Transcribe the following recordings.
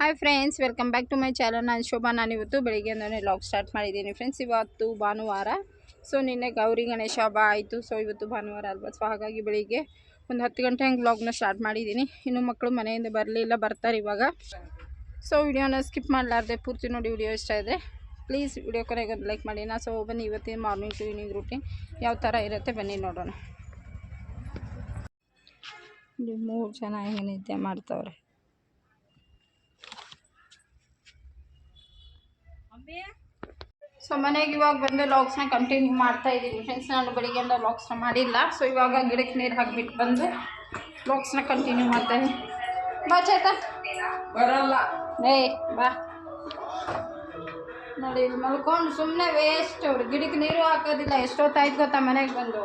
Hi friends welcome back to my channel ನಾನು ಶೋಭಾ. ನಾನು ಇವತ್ತು ಬೆಳಿಗ್ಗೆಯಿಂದನೇ ಲಾಗ್ ಸ್ಟಾರ್ಟ್ ಮಾಡಿದ್ದೀನಿ ಫ್ರೆಂಡ್ಸ್ ಇವತ್ತು ಭಾನುವಾರ. ಸೊ ನಿನ್ನೆ ಗೌರಿ ಗಣೇಶ ಹಬ್ಬ ಆಯಿತು. ಸೊ ಇವತ್ತು ಭಾನುವಾರ ಅಲ್ವಾ? ಸೊ ಹಾಗಾಗಿ ಬೆಳಿಗ್ಗೆ ಒಂದು ಹತ್ತು ಗಂಟೆ ಹಂಗೆ ವ್ಲಾಗ್ನ ಸ್ಟಾರ್ಟ್ ಮಾಡಿದ್ದೀನಿ. ಇನ್ನು ಮಕ್ಕಳು ಮನೆಯಿಂದ ಬರಲಿಲ್ಲ ಬರ್ತಾರೆ ಇವಾಗ. ಸೊ ವಿಡಿಯೋನ ಸ್ಕಿಪ್ ಮಾಡಲಾರ್ದೆ, ಪೂರ್ತಿ ನೋಡಿ ವಿಡಿಯೋ ಇಷ್ಟ ಇದೆ ಪ್ಲೀಸ್ ವಿಡಿಯೋ ಕೊನೆಗೆ ಒಂದು ಲೈಕ್ ಮಾಡಿ. ನಾ ಸೊ ಬನ್ನಿ ಇವತ್ತಿನ ಮಾರ್ನಿಂಗ್ ಟು ಈವ್ನಿಂಗ್ ರೂಟೀನ್ ಯಾವ ಥರ ಇರುತ್ತೆ ಬನ್ನಿ ನೋಡೋಣ. ಇಲ್ಲಿ ಮೂರು ಜನ ಹೆಂಗೆ ನಿದ್ದೆ ಮಾಡ್ತವ್ರೆ ಸೊ ಮನೆಗೆ ಇವಾಗ ಬಂದು ಲಾಕ್ಸ್ನ ಕಂಟಿನ್ಯೂ ಮಾಡ್ತಾ ಇದ್ದೀನಿ. ಫ್ರೆಂಡ್ಸ್ ನಾನು ಬೆಳಿಗ್ಗೆಯಿಂದ ಲಾಕ್ಸ್ನ ಮಾಡಿಲ್ಲ. ಸೊ ಇವಾಗ ಗಿಡಕ್ಕೆ ನೀರು ಹಾಕಿಬಿಟ್ಟು ಬಂದು ಲಾಕ್ಸ್ನ ಕಂಟಿನ್ಯೂ ಮಾಡ್ತಾ ಇದ್ದೀನಿ. ಬಾ ಚೇತ. ಬರಲ್ಲ. ಏ ಬಾ. ನೋಡಿ ಇಲ್ಲಿ ಮಲ್ಕೊಂಡು ಸುಮ್ಮನೆ ವೇಸ್ಟ್ ಅವ್ರು ಗಿಡಕ್ಕೆ ನೀರು ಹಾಕೋದಿಲ್ಲ. ಎಷ್ಟೊತ್ತಾಯ್ತು ಗೊತ್ತಾ ಮನೆಗೆ ಬಂದು?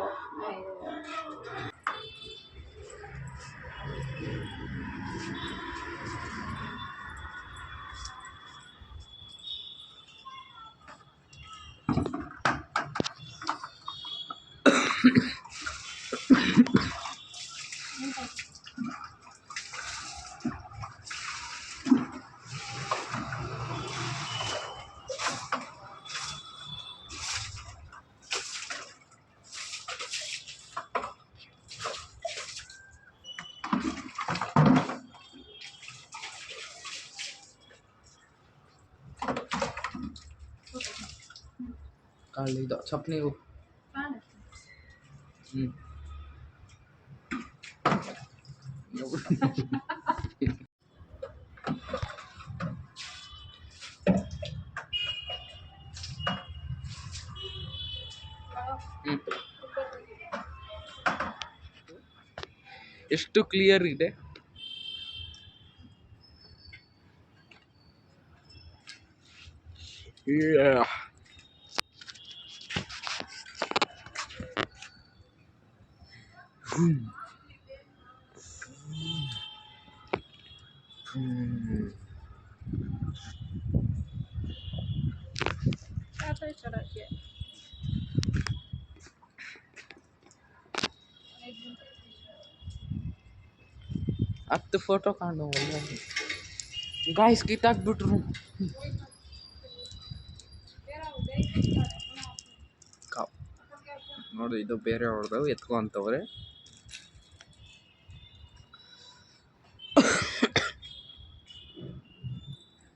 ಅಯ್ಯೋ. ಕಾಳು ಇದು ಚಪ್ನಿಗೂ ಹ್ಞೂ ಎಷ್ಟು ಕ್ಲಿಯರ್ ಇದೆ Yeah. Hmm. ಹತ್ತು ಫೋಟೋ ಕಾಣು ಗಾಯ್ಸ್ ಕಿತ್ತಾಕ್ಬಿಟ್ರು ಕಾವ್ ನೋಡಿ ಇದು ಬೇರೆ ಅವ್ರದ್ದು ಎತ್ಕೊ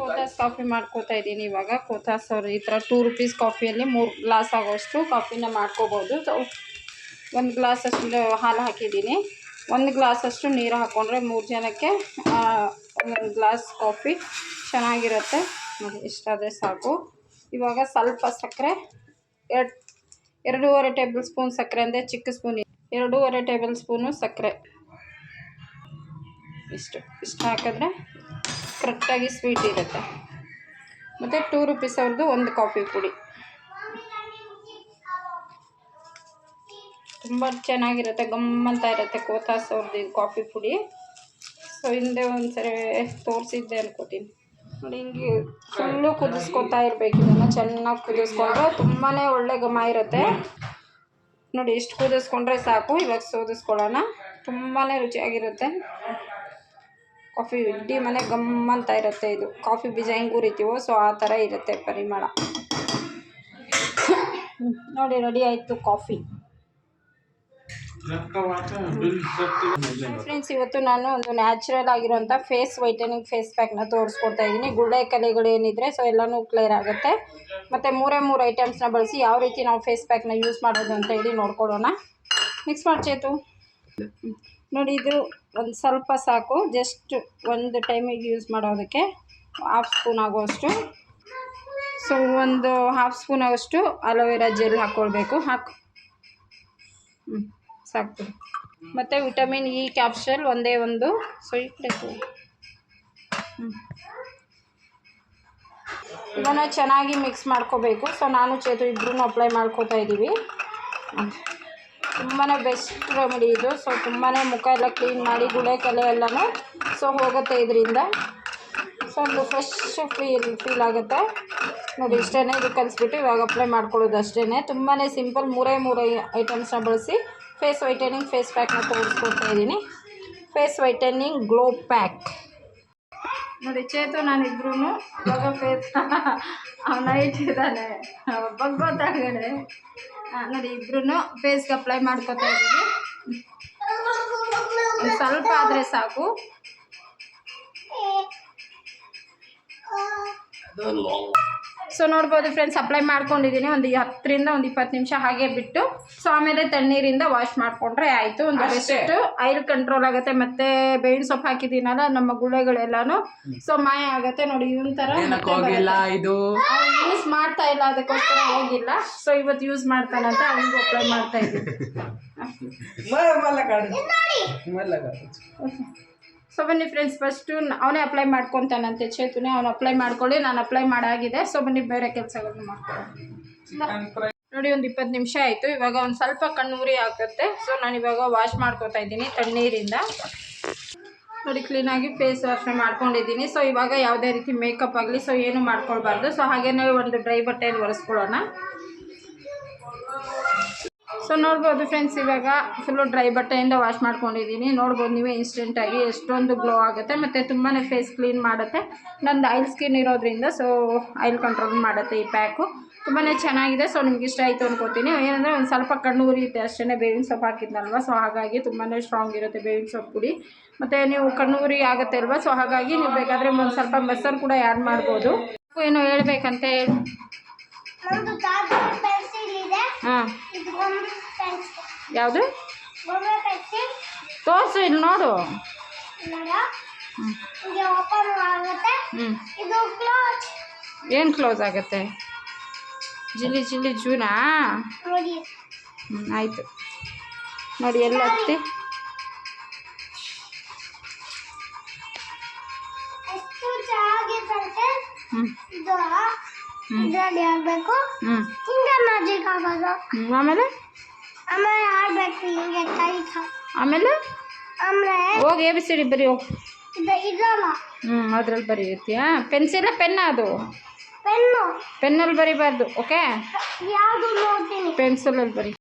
ಕೋತಾಸ್ ಕಾಫಿ ಮಾಡ್ಕೋತಾ ಇದ್ದೀನಿ ಇವಾಗ. ಕೋತಾಸ್ ಅವ್ರು ಈ ಥರ ಟೂ ರುಪೀಸ್ ಕಾಫಿಯಲ್ಲಿ ಮೂರು ಗ್ಲಾಸ್ ಆಗೋಷ್ಟು ಕಾಫಿನ ಮಾಡ್ಕೋಬೋದು. ಒಂದು ಗ್ಲಾಸ್ ಅಷ್ಟು ಹಾಲು ಹಾಕಿದ್ದೀನಿ. ಒಂದು ಗ್ಲಾಸ್ ಅಷ್ಟು ನೀರು ಹಾಕ್ಕೊಂಡ್ರೆ ಮೂರು ಜನಕ್ಕೆ ಒಂದೊಂದು ಗ್ಲಾಸ್ ಕಾಫಿ ಚೆನ್ನಾಗಿರುತ್ತೆ. ನೋಡಿ ಇಷ್ಟಾದರೆ ಸಾಕು. ಇವಾಗ ಸ್ವಲ್ಪ ಸಕ್ಕರೆ ಎರಡು ಎರಡೂವರೆ ಟೇಬಲ್ ಸ್ಪೂನ್ ಸಕ್ಕರೆ ಅಂದರೆ ಚಿಕ್ಕ ಸ್ಪೂನ್ ಎರಡೂವರೆ ಟೇಬಲ್ ಸ್ಪೂನು ಸಕ್ಕರೆ. ಇಷ್ಟು ಇಷ್ಟು ಹಾಕಿದ್ರೆ ಕರೆಕ್ಟಾಗಿ ಸ್ವೀಟ್ ಇರುತ್ತೆ. ಮತ್ತು ಟೂ ರುಪೀಸ್ ಅವ್ರದ್ದು ಒಂದು ಕಾಫಿ ಪುಡಿ. ತುಂಬ ಚೆನ್ನಾಗಿರುತ್ತೆ ಗಮ್ಮಂತ ಇರುತ್ತೆ ಕೋತಾಸ್ ಅವ್ರದ್ದು ಇದು ಕಾಫಿ ಪುಡಿ. ಸೊ ಹಿಂದೆ ಒಂದ್ಸರಿ ತೋರಿಸಿದ್ದೆ ಅನ್ಕೋತೀನಿ. ನೋಡಿ, ಹಿಂಗೆ ಫುಲ್ಲು ಕುದಿಸ್ಕೊತಾ ಇರಬೇಕು ಇದನ್ನು, ಚೆನ್ನಾಗಿ ಕುದಿಸ್ಕೊಂಡ್ರೆ ತುಂಬಾ ಒಳ್ಳೆ ಘಮ ಇರುತ್ತೆ. ನೋಡಿ ಎಷ್ಟು ಕುದಿಸ್ಕೊಂಡ್ರೆ ಸಾಕು, ಇವಾಗ ಸೋದಿಸ್ಕೊಳ್ಳೋಣ. ತುಂಬಾ ರುಚಿಯಾಗಿರುತ್ತೆ. ಕಾಫಿ ಇಡೀ ಮನೆ ಗಮ್ ಅಂತ ಇರುತ್ತೆ ಇದು. ಕಾಫಿ ಬೀಜ ಹೆಂಗೆ ಉರಿತೀವೋ ಸೊ ಆ ಥರ ಇರುತ್ತೆ ಪರಿಮಳ. ನೋಡಿ ರೆಡಿ ಆಯಿತು ಕಾಫಿ. ಫ್ರೆಂಡ್ಸ್ ಇವತ್ತು ನಾನು ಒಂದು ನ್ಯಾಚುರಲ್ ಆಗಿರುವಂಥ ಫೇಸ್ ವೈಟನಿಂಗ್ ಫೇಸ್ ಪ್ಯಾಕ್ನ ತೋರಿಸ್ಕೊಡ್ತಾ ಇದ್ದೀನಿ ಗುಳ್ಳೆ ಕಲೆಗಳು ಏನಿದ್ರೆ ಸೊ ಎಲ್ಲನೂ ಕ್ಲಿಯರ್ ಆಗುತ್ತೆ. ಮತ್ತು ಮೂರೇ ಮೂರು ಐಟಮ್ಸ್ನ ಬಳಸಿ ಯಾವ ರೀತಿ ನಾವು ಫೇಸ್ ಪ್ಯಾಕ್ನ ಯೂಸ್ ಮಾಡೋದು ಅಂತ ಹೇಳಿ ನೋಡ್ಕೊಳ್ಳೋಣ. ಮಿಕ್ಸ್ ಮಾಡಿ ಚೇತು ಹ್ಮ್. ನೋಡಿ, ಇದು ಒಂದು ಸ್ವಲ್ಪ ಸಾಕು. ಜಸ್ಟ್ ಒಂದು ಟೈಮಿಗೆ ಯೂಸ್ ಮಾಡೋದಕ್ಕೆ ಹಾಫ್ ಸ್ಪೂನ್ ಆಗುವಷ್ಟು. ಸೊ ಒಂದು ಹಾಫ್ ಸ್ಪೂನ್ ಆಗೋಷ್ಟು ಅಲೋವೆರಾ ಜೆಲ್ ಹಾಕ್ಕೊಳ್ಬೇಕು ಹಾಕು. ಹ್ಞೂ ಸಾಕು. ಮತ್ತು ವಿಟಮಿನ್ ಇ ಕ್ಯಾಪ್ಸೂಲ್ ಒಂದೇ ಒಂದು. ಸೊ ಕಡೆ ತಗೋ. ಇದನ್ನು ಚೆನ್ನಾಗಿ ಮಿಕ್ಸ್ ಮಾಡ್ಕೋಬೇಕು. ಸೊ ನಾನು ಚೇತು ಇಬ್ಬರೂ ಅಪ್ಲೈ ಮಾಡ್ಕೋತಾ ಇದ್ದೀವಿ ತುಂಬಾ ಬೆಸ್ಟ್ ರೆಮಿಡಿ ಇದು. ಸೊ ತುಂಬಾ ಮುಖ ಎಲ್ಲ ಕ್ಲೀನ್ ಮಾಡಿ, ಗುಳೆ ಕಲೆ ಎಲ್ಲನೂ. ಸೊ ಹೋಗುತ್ತೆ ಇದರಿಂದ. ಸೊ ಒಂದು ಫ್ರೆಶ್ ಫೀಲ್ ಫೀಲ್ ಆಗುತ್ತೆ. ನೋಡಿ ಇಷ್ಟೇ ಇದು ಕಲಿಸ್ಬಿಟ್ಟು ಇವಾಗ ಅಪ್ಲೈ ಮಾಡ್ಕೊಳ್ಳೋದು ಅಷ್ಟೇ ತುಂಬಾ ಸಿಂಪಲ್ ಮೂರೇ ಮೂರೇ ಐಟಮ್ಸ್ನ ಬಳಸಿ ಫೇಸ್ ವೈಟನಿಂಗ್ ಫೇಸ್ ಪ್ಯಾಕ್ನ ತೋರಿಸ್ಕೊಡ್ತಾ ಇದ್ದೀನಿ. ಫೇಸ್ ವೈಟನಿಂಗ್ ಗ್ಲೋ ಪ್ಯಾಕ್ ನೋಡಿ, ಚೇತು ನಾನಿಬ್ರು ಇವಾಗ ಫೇಸ್ ಅವನ ಇಟ್ಟಿದ್ದಾನೆ ಬಗ್ಗೋತಾಗಡೆ ನೋಡಿ ಇಬ್ರು ಫೇಸ್ಗೆ ಅಪ್ಲೈ ಮಾಡ್ಕೊತಾ ಇದ್ದೀವಿ. ಸ್ವಲ್ಪ ಆದರೆ ಸಾಕು. ಸೊ ನೋಡ್ಬೋದು ಫ್ರೆಂಡ್ಸ್ ಅಪ್ಲೈ ಮಾಡ್ಕೊಂಡಿದ್ದೀನಿ. ಒಂದು ಹತ್ತರಿಂದ ಒಂದು ಇಪ್ಪತ್ತು ನಿಮಿಷ ಹಾಗೆ ಬಿಟ್ಟು ಸೊ ಆಮೇಲೆ ತಣ್ಣೀರಿಂದ ವಾಶ್ ಮಾಡಿಕೊಂಡ್ರೆ ಆಯಿತು. ಒಂದು ಬೆಸ್ಟ್ ಆಯಿಲ್ ಕಂಟ್ರೋಲ್ ಆಗುತ್ತೆ. ಮತ್ತೆ ಬೇವಿನ ಸೊಪ್ಪು ಹಾಕಿದ್ದೀನಲ್ಲ ನಮ್ಮ ಗುಳೆಗಳೆಲ್ಲಾನು ಸೊ ಮಾಯ ಆಗುತ್ತೆ. ನೋಡಿ ಇವನ್ ಥರ ಇದು. ಯೂಸ್ ಮಾಡ್ತಾ ಇಲ್ಲ ಅದಕ್ಕೋಸ್ಕರ ಹೋಗಿಲ್ಲ ಸೊ ಇವತ್ತು ಯೂಸ್ ಮಾಡ್ತಾನಂತ ಅವನಿಗೂ ಅಪ್ಲೈ ಮಾಡ್ತಾ ಇದ್ದೀನಿ. ಸೊ ಬನ್ನಿ ಫ್ರೆಂಡ್ಸ್ ಫಸ್ಟು ಅವನೇ ಅಪ್ಲೈ ಮಾಡ್ಕೊತಾನಂತೆ ಚೇತುನೆ. ಅವ್ನು ಅಪ್ಲೈ ಮಾಡ್ಕೊಳ್ಳಿ ನಾನು ಅಪ್ಲೈ ಮಾಡಾಗಿದೆ. ಸೊ ಬನ್ನಿ ಬೇರೆ ಕೆಲಸಗಳನ್ನ ಮಾಡ್ಕೊಳ್ಳಿ ನೋಡಿ ಒಂದು ಇಪ್ಪತ್ತು ನಿಮಿಷ ಆಯಿತು. ಇವಾಗ ಒಂದು ಸ್ವಲ್ಪ ಕಣ್ಣುರಿ ಆಗುತ್ತೆ ಸೊ ನಾನು ಇವಾಗ ವಾಶ್ ಮಾಡ್ಕೊತಾ ಇದ್ದೀನಿ ತಣ್ಣೀರಿಂದ. ನೋಡಿ ಕ್ಲೀನಾಗಿ ಫೇಸ್ ವಾಶ್ ಮಾಡ್ಕೊಂಡಿದ್ದೀನಿ. ಸೊ ಇವಾಗ ಯಾವುದೇ ರೀತಿ ಮೇಕಪ್ ಆಗಲಿ ಸೊ ಏನು ಮಾಡ್ಕೊಳ್ಬಾರ್ದು. ಸೊ ಹಾಗೇನೇ ಒಂದು ಡ್ರೈ ಬಟ್ಟೆಯಲ್ಲಿ ಒರೆಸ್ಕೊಳ್ಳೋಣ. ಸೊ ನೋಡ್ಬೋದು ಫ್ರೆಂಡ್ಸ್ ಇವಾಗ ಫುಲ್ಲು ಡ್ರೈ ಬಟ್ಟೆಯಿಂದ ವಾಶ್ ಮಾಡ್ಕೊಂಡಿದ್ದೀನಿ ನೋಡ್ಬೋದು ನೀವೇ ಇನ್ಸ್ಟೆಂಟಾಗಿ ಎಷ್ಟೊಂದು ಗ್ಲೋ ಆಗುತ್ತೆ. ಮತ್ತು ತುಂಬಾ ಫೇಸ್ ಕ್ಲೀನ್ ಮಾಡುತ್ತೆ. ನಂದು ಆಯಿಲ್ ಸ್ಕಿನ್ ಇರೋದ್ರಿಂದ ಸೊ ಆಯಿಲ್ ಕಂಟ್ರೋಲ್ ಮಾಡುತ್ತೆ ಈ ಪ್ಯಾಕು ತುಂಬಾ ಚೆನ್ನಾಗಿದೆ. ಸೊ ನಿಮ್ಗೆ ಇಷ್ಟ ಆಯಿತು ಅನ್ಕೋತೀನಿ. ಏನಂದರೆ ಒಂದು ಸ್ವಲ್ಪ ಕಣ್ಣು ಉರಿಯುತ್ತೆ ಅಷ್ಟೇ ಬೇವಿನ ಸೊಪ್ಪು ಹಾಕಿದ್ನಲ್ವ? ಸೊ ಹಾಗಾಗಿ ತುಂಬಾ ಸ್ಟ್ರಾಂಗ್ ಇರುತ್ತೆ ಬೇವಿನ ಸೊಪ್ಪು ಪುಡಿ. ಮತ್ತು ನೀವು ಕಣ್ಣು ಉರಿ ಆಗುತ್ತೆ ಅಲ್ವಾ? ಸೊ ಹಾಗಾಗಿ ನೀವು ಬೇಕಾದರೆ ಒಂದು ಸ್ವಲ್ಪ ಮೊಸರು ಕೂಡ ಆ್ಯಡ್ ಮಾಡ್ಬೋದು. ಏನು ಹೇಳ್ಬೇಕಂತ. ಹಾಂ. ಇದು ಗೊಂಬೆ ಪೆನ್ಸಿಲ್. ಯಾವುದು? ತೋರಿಸು ಇಲ್ಲಿ ನೋಡು. ಏನ್ ಕ್ಲೋಸ್. ಏನು ಕ್ಲೋಸ್ ಆಗುತ್ತೆ? ಜಿಲ್ಲಿ ಜಿಲ್ಲಿ ಜೂನಾ? ಹ್ಞೂ ಆಯಿತು. ನೋಡಿ ಎಲ್ಲ ಹತ್ತಿ. ಹ್ಞೂ ಇದರಲ್ಲಿ ಹಿಂಗೆ ಮ್ಯಾಜಿಕ್ ಆಗೋದು ಆಮೇಲೆ? ಆಮೇಲೆ ಆಡ್ಬೇಕು ಹಿಂಗೆ ಕೈ ಆಮೇಲೆ? ಆಮೇಲೆ ಹೋಗಿ ಎ ಬಿ ಸಿ ಡಿ ಬರೀ ಹೋಗಿ. ಇದು ಇದಲ್ಲ. ಹ್ಞೂ ಅದ್ರಲ್ಲಿ ಬರೀತೀಯಾ ಪೆನ್ಸಿಲ್ ಪೆನ್ನ ಅದು? ಪೆನ್ನು. ಪೆನ್ನಲ್ಲಿ ಬರಿಬಾರ್ದು ಓಕೆ? ಯಾವುದು ನೋಡ್ತೀನಿ. ಪೆನ್ಸಿಲಲ್ಲಿ ಬರಿ.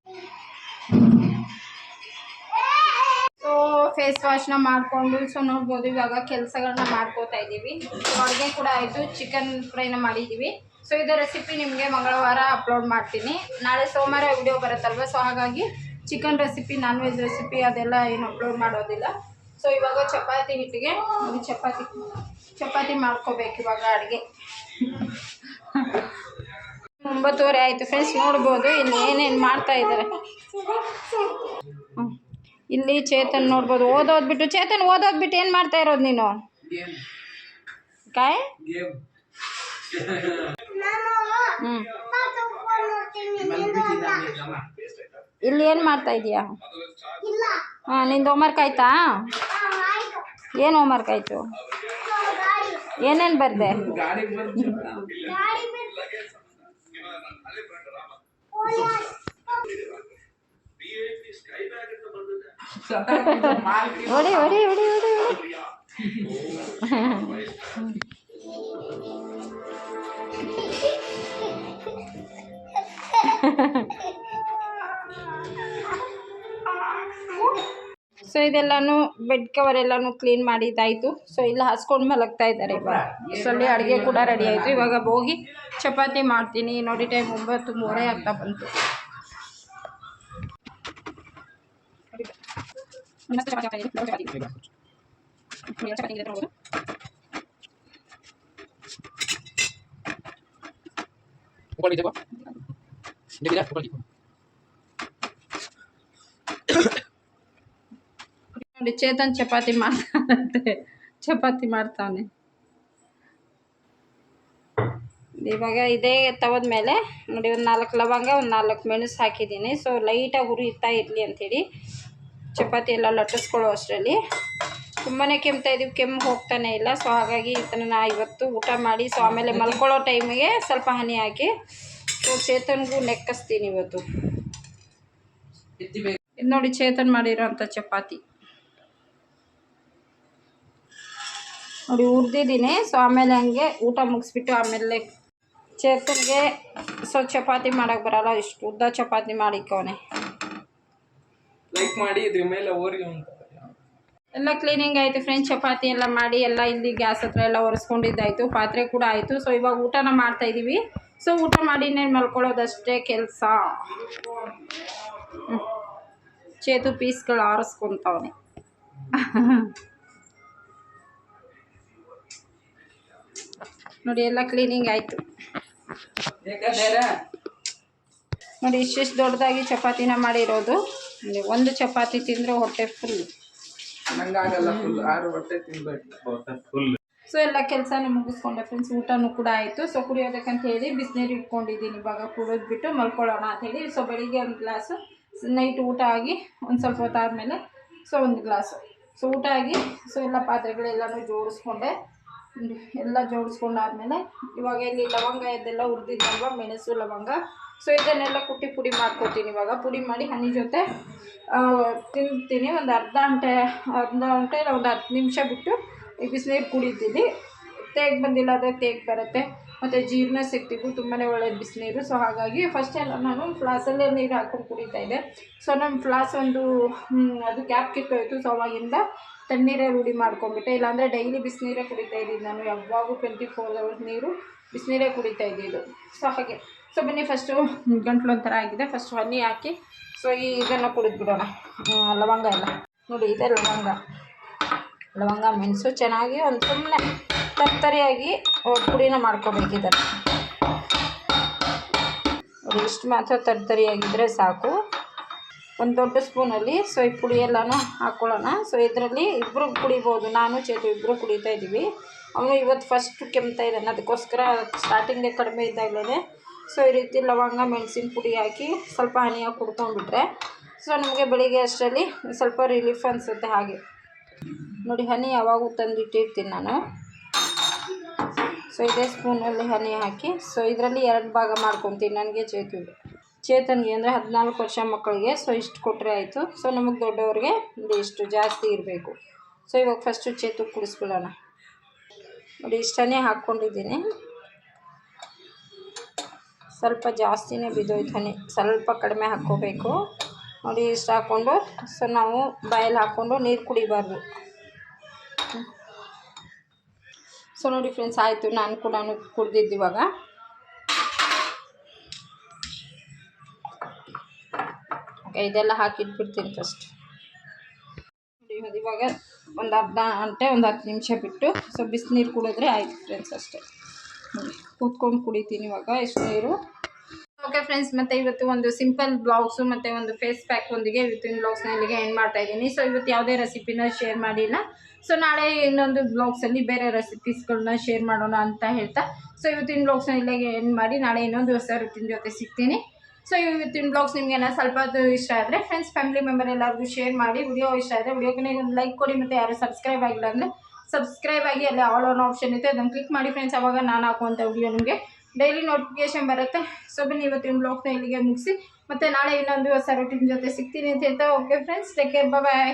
ಸೊ ಫೇಸ್ ವಾಶ್ನ ಮಾಡಿಕೊಂಡು ಸೊ ನೋಡ್ಬೋದು ಇವಾಗ ಕೆಲಸಗಳನ್ನ ಮಾಡ್ಕೋತಾ ಇದ್ದೀವಿ. ಅಡುಗೆ ಕೂಡ ಆಯಿತು. ಚಿಕನ್ ಫ್ರೈನ ಮಾಡಿದ್ದೀವಿ. ಸೊ ಇದು ರೆಸಿಪಿ ನಿಮಗೆ ಮಂಗಳವಾರ ಅಪ್ಲೋಡ್ ಮಾಡ್ತೀನಿ. ನಾಳೆ ಸೋಮವಾರ ವಿಡಿಯೋ ಬರುತ್ತಲ್ವ? ಸೊ ಹಾಗಾಗಿ chicken recipe non veg recipe ಅದೆಲ್ಲ ಏನು ಅಪ್ಲೋಡ್ ಮಾಡೋದಿಲ್ಲ. ಸೊ ಇವಾಗ ಚಪಾತಿ ಹಿಟ್ಟಿಗೆ ಚಪಾತಿ ಚಪಾತಿ ಮಾಡ್ಕೋಬೇಕು ಇವಾಗ ಅಡುಗೆ. ಒಂಬತ್ತುವರೆ ಆಯಿತು ಫ್ರೆಂಡ್ಸ್ ನೋಡ್ಬೋದು ಇಲ್ಲಿ ಏನೇನು ಮಾಡ್ತಾ ಇದ್ದಾರೆ. ಇಲ್ಲಿ ಚೇತನ್ ನೋಡ್ಬೋದು. ಓದೋದ್ಬಿಟ್ಟು ಚೇತನ್ ಓದೋದ್ಬಿಟ್ಟು ಏನು ಮಾಡ್ತಾ ಇರೋದು ನೀನು? ಕಾಯ್ ನಾನು ಹ್ಞೂ ತಗೊಂಡು ನೋಡ್ತೀನಿ ನೀನು ಅಲ್ಲ. ಇಲ್ಲಿ ಏನು ಮಾಡ್ತಾ ಇದೀಯಾ? ಇಲ್ಲ. ಹಾಂ ನಿಂದು ಹೋಮ್ವರ್ಕ್ ಆಯ್ತಾ? ಏನ್ ಆಯ್ತು. ಏನು ಹೋಮ್ವರ್ಕ್ ಆಯಿತು? ಏನೇನು ಬರದೆ? ಗಾಡಿ ಬಿಟ್ಟು ಪೊಲೀಸ್ ಹೊಡಿ ಹೊಡಿ ಹೊಡಿ ಹೊಡಿ ಹೊಡಿ ಸೊ ಇದೆಲ್ಲಾನು ಬೆಡ್ ಕವರ್ ಎಲ್ಲಾನು ಕ್ಲೀನ್ ಮಾಡಿದ್ದಾಯಿತು ಸೊ ಇಲ್ಲಿ, ಹಾಸ್ಕೊಂಡು ಮಲಗ್ತಾ ಇದ್ದಾರೆ ಇವಾಗ. ಅಡುಗೆ ಕೂಡ ರೆಡಿ ಆಯಿತು. ಇವಾಗ ಹೋಗಿ ಚಪಾತಿ ಮಾಡ್ತೀನಿ. ನೋಡಿ ಟೈಮ್ ಒಂಬತ್ತು, ಮೂರೇ ಆಗ್ತಾ ಬಂತು. ಚಪಾತಿ ನೋಡು. ಚೇತನ್ ಚಪಾತಿ ಮಾಡ್ತಾನಂತೆ ಚಪಾತಿ ಮಾಡ್ತಾನೆ ಇವಾಗ ಇದೇ ತವದ ಮೇಲೆ, ನೋಡಿ, ಒಂದು ನಾಲ್ಕು ಲವಂಗ, ಒಂದು ನಾಲ್ಕು ಮೆಣಸು ಹಾಕಿದ್ದೀನಿ. ಸೊ ಲೈಟಾಗಿ ಹುರಿಯುತ್ತಾ ಇರಲಿ ಅಂಥೇಳಿ ಚಪಾತಿ ಎಲ್ಲ ಲಟ್ಟಿಸ್ಕೊಳ್ಳೋ ಅಷ್ಟರಲ್ಲಿ. ತುಂಬಾ ಕೆಮ್ತಾ ಇದೀವಿ, ಕೆಮ್ಮು ಹೋಗ್ತಾನೆ ಇಲ್ಲ. ಸೊ ಹಾಗಾಗಿ ಇದನ್ನು ಇವತ್ತು ಊಟ ಮಾಡಿ ಸೊ ಆಮೇಲೆ ಮಲ್ಕೊಳ್ಳೋ ಟೈಮಿಗೆ ಸ್ವಲ್ಪ ಹನಿ ಹಾಕಿ ಚೇತನ್ಗೂ ನೆಕ್ಕಿಸ್ತೀನಿ ಇವತ್ತು. ಇದು ನೋಡಿ ಚೇತನ್ ಮಾಡಿರೋಂಥ ಚಪಾತಿ. ನೋಡಿ ಹುರಿದಿದ್ದೀನಿ ಸೊ ಆಮೇಲೆ ಹಂಗೆ ಊಟ ಮುಗಿಸ್ಬಿಟ್ಟು ಆಮೇಲೆ ಚೇತನ್ಗೆ ಸೊ ಚಪಾತಿ ಮಾಡೋಕ್ಕೆ ಬರಲ್ಲ ಇಷ್ಟು ಉದ್ದ ಚಪಾತಿ ಮಾಡಿಕವನೆ ಲೈಕ್ ಮಾಡಿ ಇದ್ರ ಮೇಲೆ ಓರಿ ಎಲ್ಲ ಕ್ಲೀನಿಂಗ್ ಆಯಿತು ಫ್ರೆಂಡ್ಸ್ ಚಪಾತಿ ಎಲ್ಲ ಮಾಡಿ ಎಲ್ಲ ಇಲ್ಲಿ ಗ್ಯಾಸ್ ಹತ್ರ ಎಲ್ಲ ಒರೆಸ್ಕೊಂಡಿದ್ದಾಯಿತು ಪಾತ್ರೆ ಕೂಡ ಆಯಿತು. ಸೊ ಇವಾಗ ಊಟನ ಮಾಡ್ತಾ ಇದ್ದೀವಿ ಸೊ ಊಟ ಮಾಡಿನೇ ಮಲ್ಕೊಳ್ಳೋದಷ್ಟೇ ಕೆಲಸ. ಚೇತು ಪೀಸ್ಗಳು ಆರಿಸ್ಕೊತಾವನೆ. ನೋಡಿ ಎಲ್ಲ ಕ್ಲೀನಿಂಗ್ ಆಯಿತು. ನೋಡಿ ಇಷ್ಟಿಷ್ಟು ದೊಡ್ಡದಾಗಿ ಚಪಾತಿನ ಮಾಡಿರೋದು. ನೋಡಿ ಒಂದು ಚಪಾತಿ ತಿಂದರೆ ಹೊಟ್ಟೆ ಫುಲ್ ಸೊ ಎಲ್ಲ ಕೆಲಸನೂ ಮುಗಿಸ್ಕೊಂಡೆ ಫ್ರೆಂಡ್ಸ್ ಊಟನೂ ಕೂಡ ಆಯಿತು. ಸೊ ಕುಡಿಯೋದಕ್ಕಂತ ಹೇಳಿ ಬಿಸಿನೀರು ಇಟ್ಕೊಂಡಿದ್ದೀನಿ. ಇವಾಗ ಕುಡಿದ್ಬಿಟ್ಟು ಮಲ್ಕೊಳ್ಳೋಣ ಹೇಳಿ ಸೊ ಬೆಳಿಗ್ಗೆ ಒಂದು ಗ್ಲಾಸು ನೈಟ್ ಊಟ ಆಗಿ ಒಂದು ಸ್ವಲ್ಪ ಹೊತ್ತಾದಮೇಲೆ ಸೊ ಒಂದು ಗ್ಲಾಸು ಸೊ ಊಟ ಆಗಿ ಸೊ ಎಲ್ಲ ಪಾತ್ರೆಗಳೆಲ್ಲನೂ ಜೋಡಿಸ್ಕೊಂಡೆ. ಎಲ್ಲ ಜೋಡಿಸ್ಕೊಂಡಾದ್ಮೇಲೆ, ಇವಾಗ ಇಲ್ಲಿ ಲವಂಗ ಇದೆಲ್ಲ ಹುರಿದಿದ್ದಲ್ವ ಮೆಣಸು, ಲವಂಗ. ಸೊ ಇದನ್ನೆಲ್ಲ ಕುಟ್ಟಿ ಪುಡಿ ಮಾಡ್ಕೊತೀನಿ ಇವಾಗ. ಪುಡಿ ಮಾಡಿ ಹನಿ ಜೊತೆ ತಿಂತೀನಿ. ಒಂದು ಅರ್ಧ ಗಂಟೆ ಅರ್ಧ ಗಂಟೆ ಒಂದು ಹತ್ತು ನಿಮಿಷ ಬಿಟ್ಟು ಬಿಸಿನೀರು ಕುಡಿತೀವಿ. ತೇಗ್ ಬಂದಿಲ್ಲ ಅಂದರೆ ತೇಗ್ ಬರುತ್ತೆ. ಮತ್ತು ಜೀರ್ಣ ಸಿಗ್ತಿದ್ದು ತುಂಬಾ ಒಳ್ಳೆಯದು ಬಿಸಿನೀರು. ಸೊ ಹಾಗಾಗಿ ಫಸ್ಟ್ ಎಲ್ಲ ನಾನು ಫ್ಲಾಸಲ್ಲೇ ನೀರು ಹಾಕ್ಕೊಂಡು ಕುಡಿತಾ ಇದ್ದೆ. ಸೊ ನಮ್ಮ ಫ್ಲಾಸ್ ಒಂದು ಅದು ಕ್ಯಾಪ್ ಕಿತ್ತೋಯ್ತು. ಸೊ ಅವಾಗಿಂದ ತಣ್ಣೀರೇ ರೂಢಿ ಮಾಡ್ಕೊಂಡ್ಬಿಟ್ಟೆ. ಇಲ್ಲಾಂದರೆ ಡೈಲಿ ಬಿಸಿನೀರೇ ಕುಡಿತಾ ಇದ್ದೀನಿ ನಾನು. ಯಾವಾಗೂ ಟ್ವೆಂಟಿ ಫೋರ್ ಅವರ್ಸ್ ನೀರು ಬಿಸಿನೀರೇ ಕುಡಿತಾ ಇದ್ದಿದ್ದು. ಸೊ ಹಾಗೆ. ಸೊ ಬನ್ನಿ ಫಸ್ಟು ಗಂಟ್ಲು ಒಂಥರ ಆಗಿದೆ. ಫಸ್ಟ್ ಹನಿ ಹಾಕಿ. ಸೊ ಈ ಇದನ್ನು ಕುಡಿದ್ಬಿಡೋಣ. ಲವಂಗ ಎಲ್ಲ. ನೋಡಿ, ಇದೆ ಲವಂಗ. ಲವಂಗ, ಮೆಣಸು ಚೆನ್ನಾಗಿ ಒಂದು ಸುಮ್ಮನೆ ತರ್ತರಿಯಾಗಿ ಪುಡಿನ ಮಾಡ್ಕೋಬೇಕಿದ್ದಾರೆ ಇಷ್ಟು ಮಾತ್ರ ತರ್ತರಿಯಾಗಿದ್ದರೆ ಸಾಕು. ಒಂದು ದೊಡ್ಡ ಸ್ಪೂನಲ್ಲಿ ಸೊ ಈ ಪುಡಿ ಎಲ್ಲನೂ ಹಾಕ್ಕೊಳ್ಳೋಣ ಸೊ ಇದರಲ್ಲಿ ಇಬ್ಬರು ಕುಡಿಬೋದು. ನಾನು, ಚೇತು ಇಬ್ಬರು ಕುಡಿತಾ ಇದ್ದೀವಿ. ಅವನು ಇವತ್ತು ಫಸ್ಟ್ ಕೆಮ್ತಾ ಇದ್ದಾನೆ. ಅದಕ್ಕೋಸ್ಕರ ಸ್ಟಾರ್ಟಿಂಗೇ ಕಡಿಮೆ ಇದ್ದಾಗಲೇ ಸೊ ಈ ರೀತಿ ಲವಂಗ, ಮೆಣಸಿನ ಪುಡಿ ಹಾಕಿ ಸ್ವಲ್ಪ ಹನಿಯಾಗಿ ಕುಡ್ಕೊಂಡ್ಬಿಟ್ರೆ. ಸೊ ನಮಗೆ ಬೆಳಿಗ್ಗೆ ಅಷ್ಟರಲ್ಲಿ ಸ್ವಲ್ಪ ರಿಲೀಫ್ ಅನಿಸುತ್ತೆ ಹಾಗೆ. ನೋಡಿ, ಹನಿ ಯಾವಾಗೂ ತಂದಿಟ್ಟಿರ್ತೀನಿ ನಾನು. ಸೊ ಇದೇ ಸ್ಪೂನಲ್ಲಿ ಹನಿ ಹಾಕಿ ಸೊ ಇದರಲ್ಲಿ ಎರಡು ಭಾಗ ಮಾಡ್ಕೊತೀನಿ ನನಗೆ ಚೇತನ್ಗೆ ಚೇತನ್ಗೆ ಅಂದರೆ ಹದಿನಾಲ್ಕು ವರ್ಷ ಮಕ್ಕಳಿಗೆ ಸೊ ಇಷ್ಟು ಕೊಟ್ಟರೆ ಆಯಿತು. ಸೊ ನಮಗೆ ದೊಡ್ಡವ್ರಿಗೆ ಇಷ್ಟು ಜಾಸ್ತಿ ಇರಬೇಕು. ಸೊ ಇವಾಗ ಫಸ್ಟು ಚೇತು ಕುಡಿಸ್ಬಿಡೋಣ ನೋಡಿ ಇಷ್ಟನೇ ಹಾಕ್ಕೊಂಡಿದ್ದೀನಿ. ಸ್ವಲ್ಪ ಜಾಸ್ತಿನೇ ಬಿದ್ದೋಯ್ತು ಹನಿ. ಸ್ವಲ್ಪ ಕಡಿಮೆ ಹಾಕ್ಕೋಬೇಕು. ನೋಡಿ, ಇಷ್ಟು ಹಾಕ್ಕೊಂಡು ಸೊ ನಾವು ಬಾಯಲ್ಲಿ ಹಾಕ್ಕೊಂಡು ನೀರು ಕುಡಿಬಾರ್ದು. ಸೊ ನೋಡಿ ಫ್ರೆಂಡ್ಸ್ ಆಯಿತು. ನಾನು ಕೂಡ ಕುಡ್ದಿದ್ದು ಇವಾಗ. ಓಕೆ ಇದೆಲ್ಲ ಹಾಕಿಟ್ಬಿಡ್ತೀನಿ ಫಸ್ಟ್ ಇವಾಗ ಒಂದು ಅರ್ಧ ಗಂಟೆ, ಒಂದು ಹತ್ತು ನಿಮಿಷ ಬಿಟ್ಟು ಸೊ ಬಿಸಿನೀರು ಕುಡಿದ್ರೆ ಆಯಿತು ಫ್ರೆಂಡ್ಸ್ ಅಷ್ಟೇ. ಕೂತ್ಕೊಂಡು ಕುಡಿತೀನಿ ಇವಾಗ. ಎಷ್ಟು ನೀರು? ಓಕೆ ಫ್ರೆಂಡ್ಸ್, ಮತ್ತೆ ಇವತ್ತು ಒಂದು ಸಿಂಪಲ್ ಬ್ಲೌಸು ಮತ್ತು ಒಂದು ಫೇಸ್ ಪ್ಯಾಕ್ ಒಂದಿಗೆ ಇವತ್ತಿನ ಬ್ಲೌಸ್ನ ಇಲ್ಲಿಗೆ ಎಂಡ್ ಮಾಡ್ತಾ ಇದ್ದೀನಿ. ಸೊ ಇವತ್ತು ಯಾವುದೇ ರೆಸಿಪಿನ ಶೇರ್ ಮಾಡಿಲ್ಲ. ಸೊ ನಾಳೆ ಇನ್ನೊಂದು ಬ್ಲಾಗ್ಸಲ್ಲಿ ಬೇರೆ ರೆಸಿಪೀಸ್ಗಳನ್ನ ಶೇರ್ ಮಾಡೋಣ ಅಂತ ಹೇಳ್ತಾ. ಸೊ ಇವತ್ತಿನ ಬ್ಲಾಗ್ಸ್ನ ಇಲ್ಲಿಗೆ ಎಂಡ್ ಮಾಡಿ, ನಾಳೆ ಇನ್ನೊಂದು ಹೊಸ ರುಟಿನ್ ಜೊತೆ ಸಿಗ್ತೀನಿ. ಸೊ ಇವತ್ತಿನ ಬ್ಲಾಗ್ಸ್ ನಿಮಗೆ ಏನೋ ಸ್ವಲ್ಪ ಇಷ್ಟ ಆದರೆ ಫ್ರೆಂಡ್ಸ್ ಫ್ಯಾಮಿಲಿ ಮೆಂಬರ್ ಎಲ್ಲರಿಗೂ ಶೇರ್ ಮಾಡಿ ವಿಡಿಯೋ ಇಷ್ಟ ಆದರೆ ವಿಡಿಯೋಗೆ ಒಂದು ಲೈಕ್ ಕೊಡಿ, ಮತ್ತು ಯಾರು ಸಬ್ಸ್ಕ್ರೈಬ್ ಆಗಿಲ್ಲ ಅಂದರೆ ಸಬ್ಸ್ಕ್ರೈಬ್ ಆಗಿ ಅಲ್ಲಿ ಆಲ್ ಆನ್ ಆಪ್ಷನ್ ಇದೆ ಅದನ್ನು ಕ್ಲಿಕ್ ಮಾಡಿ ಫ್ರೆಂಡ್ಸ್ ಅವಾಗ ನಾನು ಹಾಕುವಂಥ ವಿಡಿಯೋ ನಿಮಗೆ. ಡೈಲಿ ನೋಟಿಫಿಕೇಶನ್ ಬರುತ್ತೆ. ಸೊ ಬನ್ನಿ ಇವತ್ತಿನ ಬ್ಲಾಗ್ನ ಇಲ್ಲಿಗೆ ಮುಗಿಸಿ. ಮತ್ತು ನಾಳೆ ಇನ್ನೊಂದು ಹೊಸ ರೊಟೀನ್ ಜೊತೆ ಸಿಗ್ತೀನಿ ಅಂತ ಹೇಳ್ತಾ okay friends take care bye